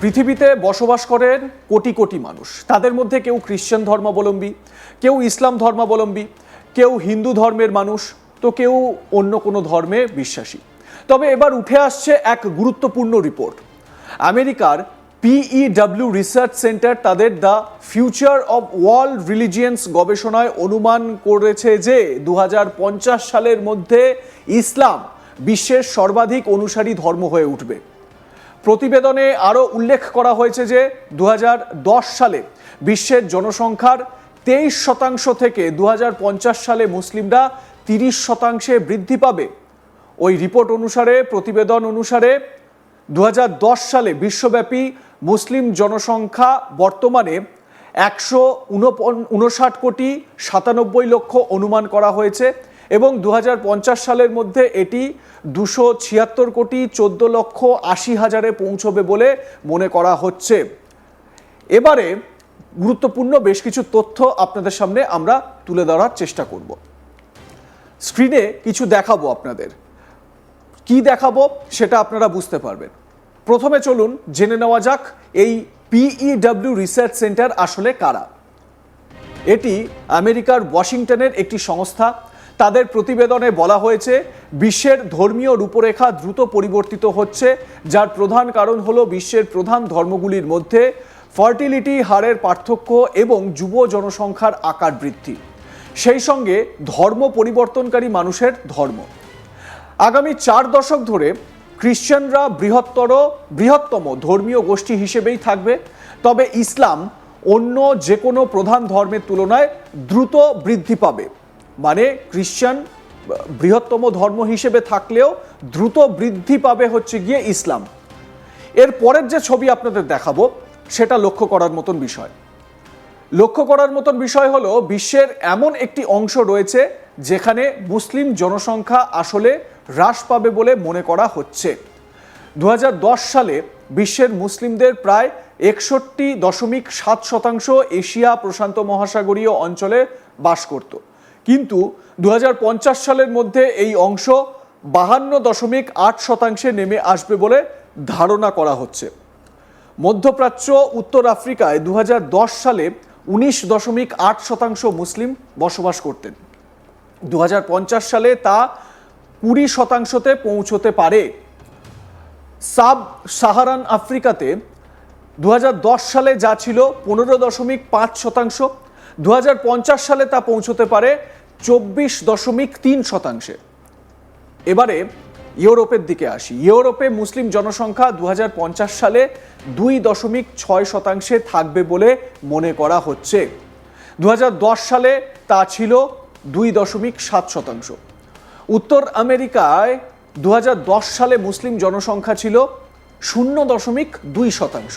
পৃথিবীতে বসবাস করেন কোটি কোটি মানুষ। তাদের মধ্যে কেউ খ্রিশ্চান ধর্মাবলম্বী, কেউ ইসলাম ধর্মাবলম্বী, কেউ হিন্দু ধর্মের মানুষ, তো কেউ অন্য কোনো ধর্মে বিশ্বাসী। তবে এবার উঠে আসছে এক গুরুত্বপূর্ণ রিপোর্ট। আমেরিকার পিইডব্লিউ রিসার্চ সেন্টার তাদের the future of world religions গবেষণায় অনুমান করেছে যে দু হাজার পঞ্চাশ সালের মধ্যে ইসলাম বিশ্বের সর্বাধিক অনুসারী ধর্ম হয়ে উঠবে। প্রতিবেদনে আরও উল্লেখ করা হয়েছে যে দু হাজার দশ সালে বিশ্বের জনসংখ্যার তেইশ শতাংশ থেকে দু হাজার পঞ্চাশ সালে মুসলিমরা তিরিশ শতাংশে বৃদ্ধি পাবে। ওই রিপোর্ট অনুসারে, প্রতিবেদন অনুসারে দু হাজার দশ সালে বিশ্বব্যাপী মুসলিম জনসংখ্যা বর্তমানে একশো উনষাট কোটি সাতানব্বই লক্ষ অনুমান করা হয়েছে। এবং দু হাজার পঞ্চাশ সালের মধ্যে এটি দুশো ছিয়াত্তর কোটি চোদ্দ লক্ষ আশি হাজারে পৌঁছবে বলে মনে করা হচ্ছে। এবারে গুরুত্বপূর্ণ বেশ কিছু তথ্য আপনাদের সামনে আমরা তুলে ধরার চেষ্টা করব। স্ক্রিনে কিছু দেখাবো আপনাদের। কি দেখাবো সেটা আপনারা বুঝতে পারবেন। প্রথমে চলুন জেনে নেওয়া যাক, এই পিইডব্লিউ রিসার্চ সেন্টার আসলে কারা? এটি আমেরিকার ওয়াশিংটনের একটি সংস্থা তাদের প্রতিবেদনে বলা হয়েছে, বিশ্বের ধর্মীয় রূপরেখা দ্রুত পরিবর্তিত হচ্ছে, যার প্রধান কারণ হলো বিশ্বের প্রধান ধর্মগুলির মধ্যে ফার্টিলিটি হারের পার্থক্য এবং যুব জনসংখ্যার আকার বৃদ্ধি। সেই সঙ্গে ধর্ম পরিবর্তনকারী মানুষের ধর্ম। আগামী চার দশক ধরে খ্রিশ্চানরা বৃহত্তর, বৃহত্তম ধর্মীয় গোষ্ঠী হিসেবেই থাকবে, তবে ইসলাম অন্য যে কোনো প্রধান ধর্মের তুলনায় দ্রুত বৃদ্ধি পাবে। মানে খ্রিশ্চান, বৃহত্তম ধর্ম হিসেবে থাকলেও দ্রুত বৃদ্ধি পাবে হচ্ছে গিয়ে ইসলাম। এর পরের যে ছবি আপনাদের দেখাবো, সেটা লক্ষ্য করার মতন বিষয়। লক্ষ্য করার মতন বিষয় হলো, বিশ্বের এমন একটি অংশ রয়েছে যেখানে মুসলিম জনসংখ্যা আসলে হ্রাস পাবে বলে মনে করা হচ্ছে। দু হাজার দশ সালে বিশ্বের মুসলিমদের প্রায় একষট্টি দশমিক সাত শতাংশ এশিয়া প্রশান্ত মহাসাগরীয় অঞ্চলে বাস করত। কিন্তু দু হাজার পঞ্চাশ সালের মধ্যে এই অংশ বাহান্ন দশমিক আট শতাংশে নেমে আসবে বলে ধারণা করা হচ্ছে। মধ্যপ্রাচ্য, উত্তর আফ্রিকায় দু হাজার দশ সালে উনিশ দশমিক আট শতাংশ মুসলিম বসবাস করতেন। দু হাজার পঞ্চাশ সালে তা কুড়ি শতাংশতে পৌঁছতে পারে। সাব সাহারান আফ্রিকাতে দু হাজার দশ সালে যা ছিল পনেরো দশমিক পাঁচ শতাংশ দু হাজার পঞ্চাশ সালে তা পৌঁছতে পারে চব্বিশ দশমিক তিন শতাংশে। এবারে ইউরোপের দিকে আসি। ইউরোপে মুসলিম জনসংখ্যা দু হাজার পঞ্চাশ সালে দুই দশমিক ছয় শতাংশে থাকবে বলে মনে করা হচ্ছে। দু হাজার দশ সালে তা ছিল দুই দশমিক সাত শতাংশ। উত্তর আমেরিকায় দু হাজার দশ সালে মুসলিম জনসংখ্যা ছিল শূন্য দশমিক দুই শতাংশ।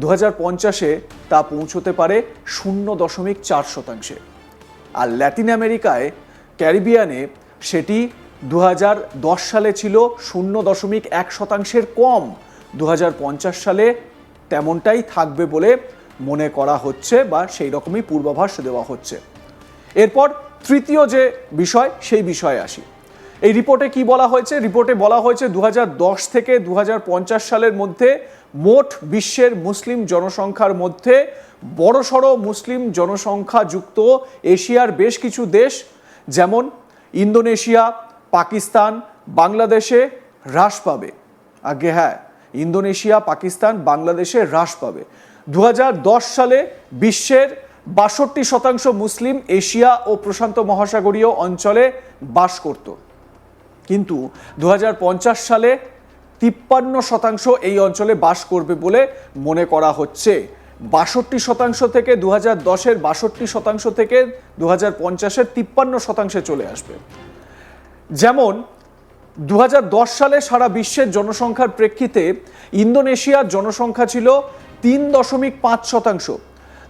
দু পঞ্চাশে তা পৌঁছতে পারে শূন্য দশমিক চার শতাংশে। আর ল্যাটিন আমেরিকায় ক্যারিবিয়ানে সেটি দু হাজার দশ সালে ছিল শূন্য দশমিক এক শতাংশের কম। দু হাজার পঞ্চাশ সালে তেমনটাই থাকবে বলে মনে করা হচ্ছে বা সেই রকমই পূর্বাভাস দেওয়া হচ্ছে। এরপর তৃতীয় যে বিষয়, সেই বিষয়ে আসি। এই রিপোর্টে কি বলা হয়েছে? রিপোর্টে বলা হয়েছে দু হাজার দশ থেকে দু হাজার পঞ্চাশ সালের মধ্যে মোট বিশ্বের মুসলিম জনসংখ্যার মধ্যে বড়সড় মুসলিম জনসংখ্যা যুক্ত এশিয়ার বেশ কিছু দেশ, যেমন ইন্দোনেশিয়া, পাকিস্তান, বাংলাদেশে হ্রাস পাবে। আগে হ্যাঁ ইন্দোনেশিয়া, পাকিস্তান, বাংলাদেশে হ্রাস পাবে। দু হাজার দশ সালে বিশ্বের বাষট্টি শতাংশ মুসলিম এশিয়া ও প্রশান্ত মহাসাগরীয় অঞ্চলে বাস করত। কিন্তু দু হাজার পঞ্চাশ সালে তিপ্পান্ন শতাংশ এই অঞ্চলে বাস করবে বলে মনে করা হচ্ছে। বাষট্টি শতাংশ থেকে দু হাজার দশের বাষট্টি শতাংশ থেকে দু হাজার পঞ্চাশের তিপ্পান্ন শতাংশে চলে আসবে। যেমন দু হাজার দশ সালে সারা বিশ্বের জনসংখ্যার প্রেক্ষিতে ইন্দোনেশিয়ার জনসংখ্যা ছিল তিন দশমিক পাঁচ শতাংশ।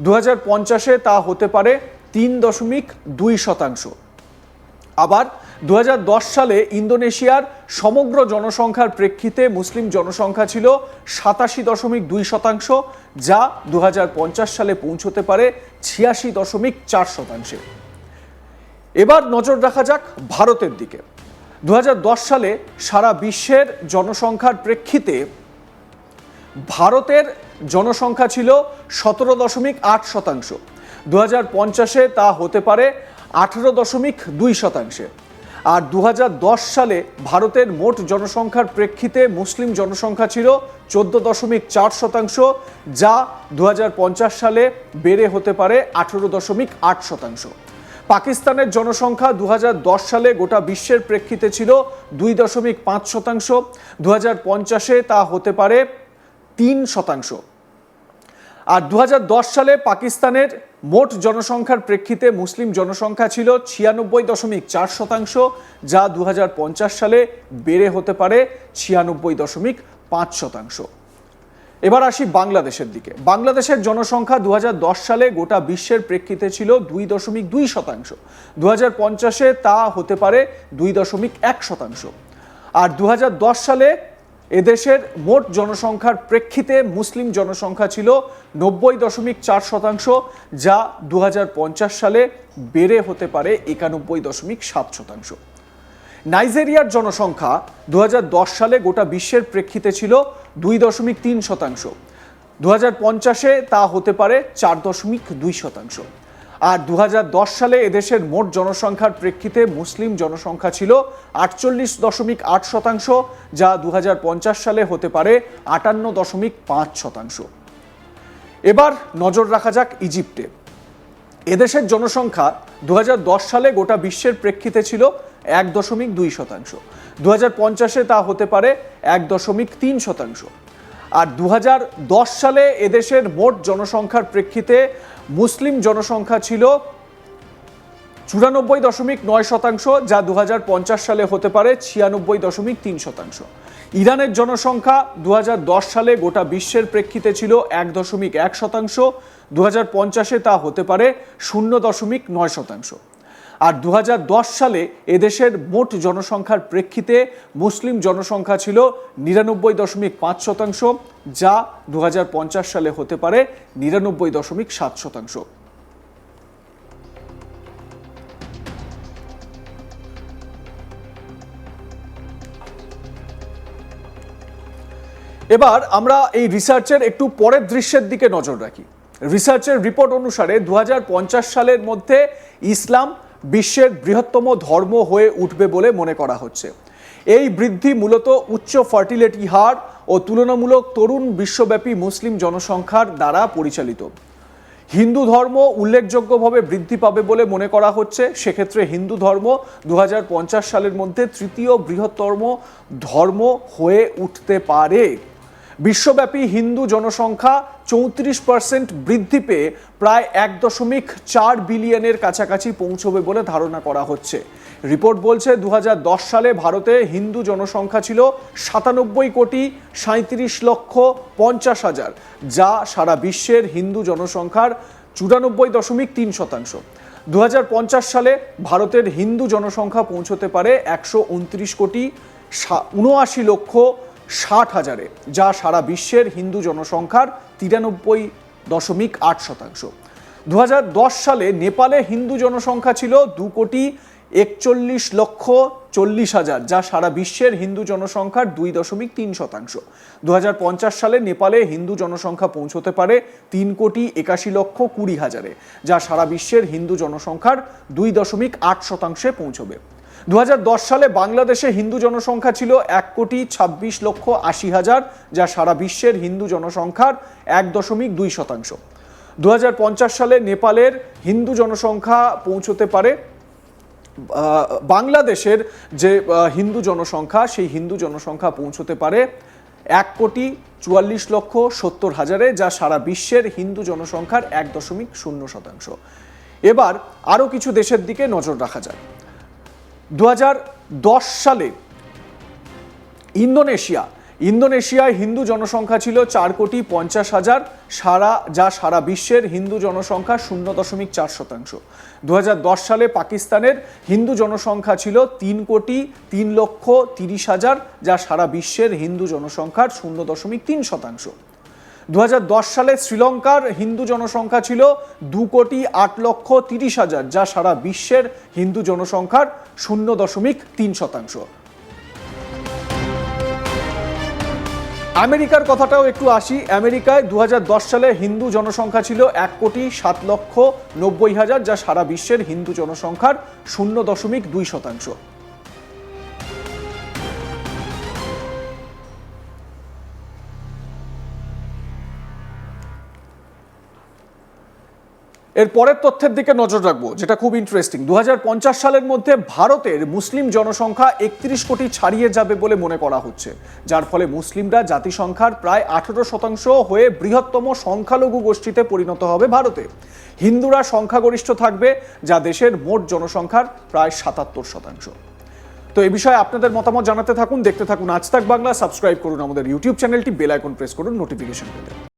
দু হাজার পঞ্চাশে তা হতে পারে তিন দশমিক দুই শতাংশ। আবার দু হাজার দশ সালে ইন্দোনেশিয়ার সমগ্র জনসংখ্যার প্রেক্ষিতে মুসলিম জনসংখ্যা ছিল সাতাশি দশমিক দুই শতাংশ, যা দু হাজার পঞ্চাশ সালে পৌঁছতে পারে ছিয়াশি দশমিক চার শতাংশে। এবার নজর রাখা যাক ভারতের দিকে। দু হাজার দশ সালে সারা বিশ্বের জনসংখ্যার প্রেক্ষিতে ভারতের জনসংখ্যা ছিল সতেরো দশমিক আট শতাংশ। দু হাজার পঞ্চাশে তা হতে পারে আঠেরো দশমিক দুই শতাংশে। আর দু হাজার দশ সালে ভারতের মোট জনসংখ্যার প্রেক্ষিতে মুসলিম জনসংখ্যা ছিল চোদ্দ দশমিক চার শতাংশ, যা দু হাজার পঞ্চাশ সালে বেড়ে হতে পারে আঠেরো দশমিক আট শতাংশ। পাকিস্তানের জনসংখ্যা দু হাজার দশ সালে গোটা বিশ্বের প্রেক্ষিতে ছিল দুই দশমিক পাঁচ শতাংশ দু পঞ্চাশে তা হতে পারে তিন শতাংশ। আর দু হাজার দশ সালে পাকিস্তানের মোট জনসংখ্যার প্রেক্ষিতে মুসলিম জনসংখ্যা ছিল ছিয়ানব্বই দশমিক চার শতাংশ, যা দু হাজার পঞ্চাশ সালে বেড়ে হতে পারে ছিয়ানব্বই দশমিক পাঁচ শতাংশ। এবার আসি বাংলাদেশের দিকে। বাংলাদেশের জনসংখ্যা দু হাজার দশ সালে গোটা বিশ্বের প্রেক্ষিতে ছিল দুই দশমিক দুই শতাংশ। দু পঞ্চাশে তা হতে পারে দুই দশমিক এক শতাংশ। আর দু হাজার দশ সালে এদেশের মোট জনসংখ্যার প্রেক্ষিতে মুসলিম জনসংখ্যা ছিল নব্বই দশমিক চার শতাংশ, যা দু হাজার পঞ্চাশ সালে বেড়ে হতে পারে একানব্বই দশমিক সাত শতাংশ। নাইজেরিয়ার জনসংখ্যা দু হাজার দশ সালে গোটা বিশ্বের প্রেক্ষিতে ছিল দুই দশমিক তিন শতাংশ। দু পঞ্চাশে তা হতে পারে চার দশমিক দুই শতাংশ। আর দু হাজার দশ সালে এদেশের মোট জনসংখ্যার প্রেক্ষিতে মুসলিম জনসংখ্যা ছিল আটচল্লিশ দশমিক আট শতাংশ, যা দু হাজার পঞ্চাশ সালে হতে পারে আটান্ন দশমিক পাঁচ শতাংশ। এবার নজর রাখা যাক ইজিপ্টে। এদেশের জনসংখ্যা দু হাজার দশ সালে গোটা বিশ্বের প্রেক্ষিতে ছিল এক দশমিক দুই শতাংশ। দু পঞ্চাশে তা হতে পারে এক দশমিক তিন শতাংশ। আর দু হাজার দশ সালে এদেশের মোট জনসংখ্যার প্রেক্ষিতে মুসলিম জনসংখ্যা ছিল চুরানব্বই দশমিক নয় শতাংশ, যা দু হাজার পঞ্চাশ সালে হতে পারে ছিয়ানব্বই দশমিক তিন শতাংশ। ইরানের জনসংখ্যা দু হাজার দশ সালে গোটা বিশ্বের প্রেক্ষিতে ছিল এক দশমিক এক শতাংশ দু তা হতে পারে শূন্য দশমিক নয় শতাংশ। আর দু হাজার দশ সালে এদেশের মোট জনসংখ্যার প্রেক্ষিতে মুসলিম জনসংখ্যা ছিল নিরানব্বই দশমিক পাঁচ শতাংশ, যা দু হাজার পঞ্চাশ সালে হতে পারে নিরানব্বই দশমিক সাত শতাংশ। এবার আমরা এই রিসার্চের একটু পরের দৃশ্যের দিকে নজর রাখি। রিসার্চের রিপোর্ট অনুসারে দু হাজার পঞ্চাশ সালের মধ্যে ইসলাম বিশ্বের বৃহত্তম ধর্ম হয়ে উঠবে বলে মনে করা হচ্ছে। এই বৃদ্ধি মূলত উচ্চ ফার্টিলিটি হার ও তুলনামূলক তরুণ বিশ্বব্যাপী মুসলিম জনসংখ্যার দ্বারা পরিচালিত। হিন্দু ধর্ম উল্লেখযোগ্যভাবে বৃদ্ধি পাবে বলে মনে করা হচ্ছে। সেক্ষেত্রে হিন্দু ধর্ম দু হাজার পঞ্চাশ সালের মধ্যে তৃতীয় বৃহত্তম ধর্ম হয়ে উঠতে পারে। বিশ্বব্যাপী হিন্দু জনসংখ্যা চৌত্রিশ পার্সেন্ট বৃদ্ধি পেয়ে প্রায় এক দশমিক চার বিলিয়নের কাছাকাছি পৌঁছবে বলে ধারণা করা হচ্ছে। রিপোর্ট বলছে দু হাজার দশ সালে ভারতে হিন্দু জনসংখ্যা ছিল সাতানব্বই কোটি সাঁত্রিশ লক্ষ পঞ্চাশ হাজার, যা সারা বিশ্বের হিন্দু জনসংখ্যার চুরানব্বই দশমিক তিন শতাংশ। দু হাজার পঞ্চাশ সালে ভারতের হিন্দু জনসংখ্যা পৌঁছতে পারে একশো উনত্রিশ কোটি উনআশি লক্ষ ষাট হাজারে, যা সারা বিশ্বের হিন্দু জনসংখ্যার তিরানব্বই দশমিক আট শতাংশ। দু হাজার দশ সালে নেপালে হিন্দু জনসংখ্যা ছিল দু কোটি একচল্লিশ লক্ষ চল্লিশ হাজার, যা সারা বিশ্বের হিন্দু জনসংখ্যার দুই দশমিক তিন শতাংশ। দু হাজার পঞ্চাশ সালে নেপালে হিন্দু জনসংখ্যা পৌঁছতে পারে তিন কোটি একাশি লক্ষ কুড়ি হাজারে, যা সারা বিশ্বের হিন্দু জনসংখ্যার দুই দশমিক আট শতাংশে পৌঁছবে। দু হাজার দশ সালে বাংলাদেশে হিন্দু জনসংখ্যা ছিল এক কোটি ছাব্বিশ লক্ষ আশি হাজার, যা সারা বিশ্বের হিন্দু জনসংখ্যার এক দশমিক দুই শতাংশ। দু হাজার পঞ্চাশ সালে নেপালের হিন্দু জনসংখ্যা পৌঁছতে পারে। বাংলাদেশের যে হিন্দু জনসংখ্যা, সেই হিন্দু জনসংখ্যা পৌঁছতে পারে এক কোটি চুয়াল্লিশ লক্ষ সত্তর হাজারে, যা সারা বিশ্বের হিন্দু জনসংখ্যার এক দশমিক শূন্য শতাংশ। এবার আরও কিছু দেশের দিকে নজর রাখা যায় দু হাজার দশ সালে ইন্দোনেশিয়া, ইন্দোনেশিয়ায় হিন্দু জনসংখ্যা ছিল চার কোটি পঞ্চাশ হাজার, সারা, যা সারা বিশ্বের হিন্দু জনসংখ্যা শূন্য দশমিক চার শতাংশ। দু হাজার দশ সালে পাকিস্তানের হিন্দু জনসংখ্যা ছিল তিন কোটি তিন লক্ষ তিরিশ হাজার, যা সারা বিশ্বের হিন্দু জনসংখ্যার শূন্য দশমিক তিন শতাংশ। দু হাজার দশ সালে শ্রীলঙ্কার হিন্দু জনসংখ্যা ছিল দু কোটি আট লক্ষ তিরিশ হাজার, যা সারা বিশ্বের হিন্দু জনসংখ্যার শূন্য দশমিক তিন শতাংশ। আমেরিকার কথাটাও একটু আসি। আমেরিকায় দু হাজার দশ সালে হিন্দু জনসংখ্যা ছিল এক কোটি সাত লক্ষ নব্বই হাজার, যা সারা বিশ্বের হিন্দু জনসংখ্যার শূন্য দশমিক দুই শতাংশ। এর পরের তথ্যের দিকে নজর রাখব, যেটা খুব ইন্টারেস্টিং দু হাজার পঞ্চাশ সালের মধ্যে ভারতের মুসলিম জনসংখ্যা একত্রিশ কোটি ছাড়িয়ে যাবে বলে মনে করা হচ্ছে, যার ফলে মুসলিমরা জাতিসংখ্যার প্রায় আঠেরো শতাংশ হয়ে বৃহত্তম সংখ্যালঘু গোষ্ঠীতে পরিণত হবে ভারতে। হিন্দুরা সংখ্যাগরিষ্ঠ থাকবে, যা দেশের মোট জনসংখ্যার প্রায় সাতাত্তর শতাংশ। তো এই বিষয়ে আপনাদের মতামত জানাতে থাকুন, দেখতে থাকুন আজ তাক বাংলা, সাবস্ক্রাইব করুন আমাদের ইউটিউব চ্যানেলটি, বেল আইকন প্রেস করুন, নোটিফিকেশন পেতে।